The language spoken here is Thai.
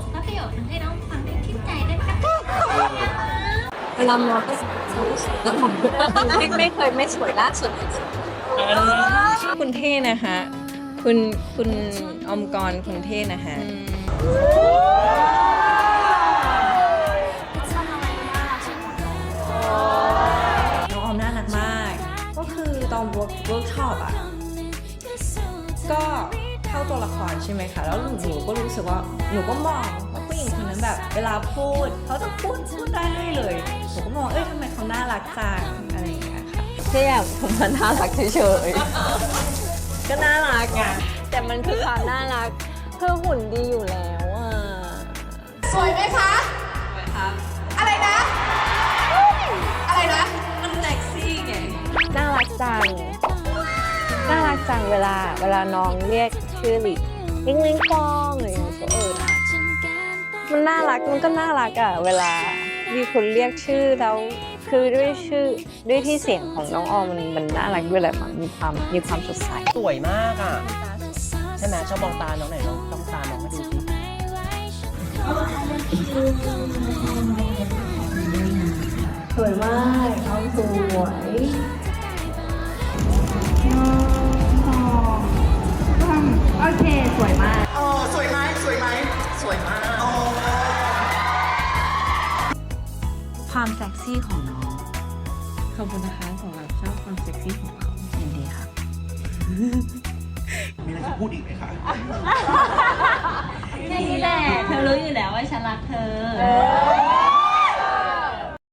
คสักประโยคนึงให้น้องฟังได้ทิ่มใจได้ไหมคะเวลามองก็สวยไม่เคยไม่สวยล่าสุดคุณเท่นะคะ คุณคุณอมกรคุณเท่นะคะน้องออมน่ารักมาก ก็คือตอนวิร์กเวิร์กช็อปอะ ก็ เข้าตัวละครใช่ไหมคะแล้วหนูหนูก็รู้สึกว่าหนูก็มองว่าผู้หญิงคนนั้นแบบ เวลาพูดเขาจะพูดพูดได้เลยหนูก็มองเอ้ยทำไมเขาน่ารักจังอะไรอย่างเงี้ยค่ะแค่อยากผมมันน่ารักเฉยๆก็น่ารักอะแต่มันคือความน่ารักเพื่อหุ่นดีอยู่แล้วอะสวยไหมคะอะไรนะอะไรนะมันเซ็กซี่ไงน่ารักจังน่ารักจังเวลาเวลาน้องเรียก ชื่อลิงลิงลิงฟองอะไรอย่างเงี้ยก็เออน่ามันน่ารักมันก็น่ารักอะเวลามีคนเรียกชื่อแล้วคือด้วยชื่อด้วยที่เสียงของน้องออมมันมันน่ารักด้วยแหละมันมีความมีความสดใสสวยมากอะใช่ไหมชอบมองตาน้องไหนลองต้องตาน้องให้ดูสิสวยมากน้องสวย ความเซ็กซี่ของน้อง ขอบคุณนะคะสำหรับชอบความเซ็กซี่ของเรายินดีค่ะ มีอะไรจะพูดอีกไหมคะแค่นี้แหละ เธอรู้อยู่แล้วว่าฉันรักเธอเ